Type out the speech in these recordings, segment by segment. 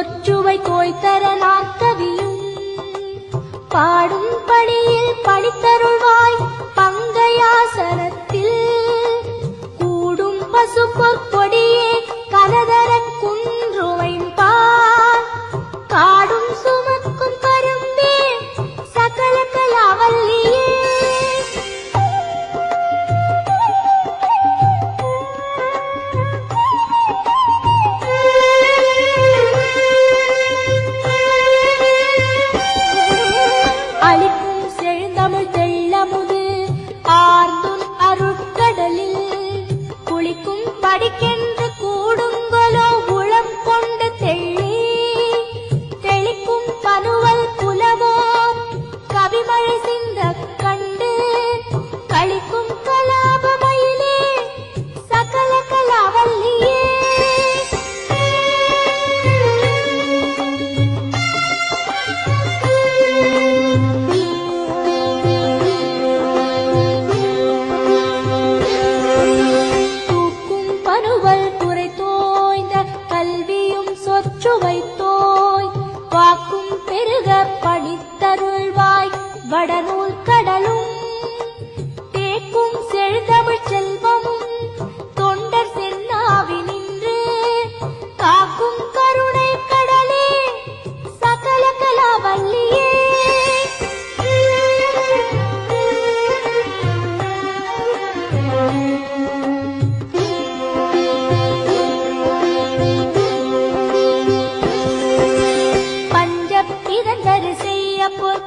சொற்றுவை கோய்த்தர நாற்கவியும். பாடும் படியில் படித்தருள்வாய் பங்கையாசனத்தில். கூடும் பசுப்பொற் கொடியே கனதர குன்றுவை Alif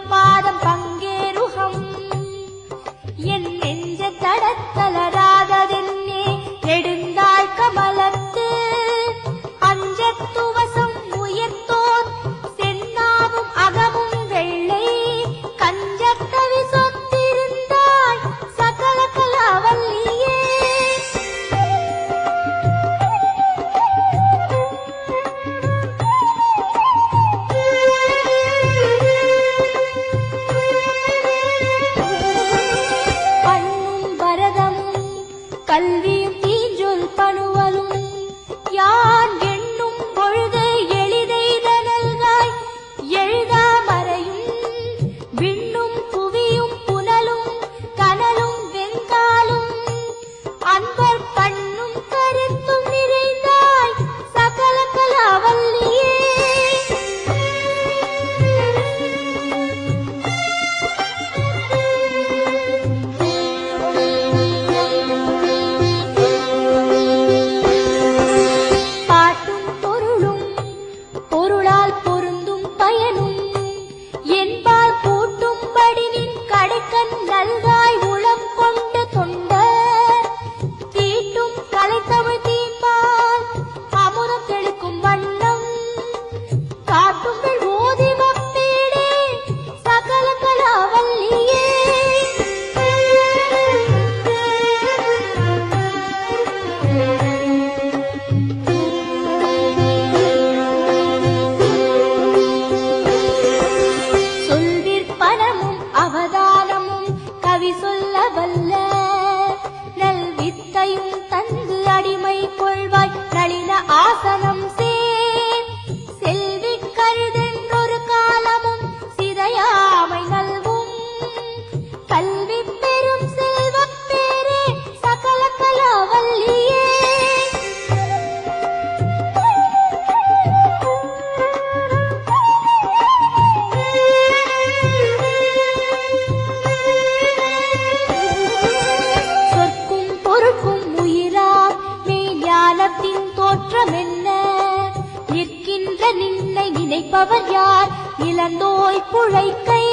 பாதம் பங்கு ஆசை நின்னை புழைக்கை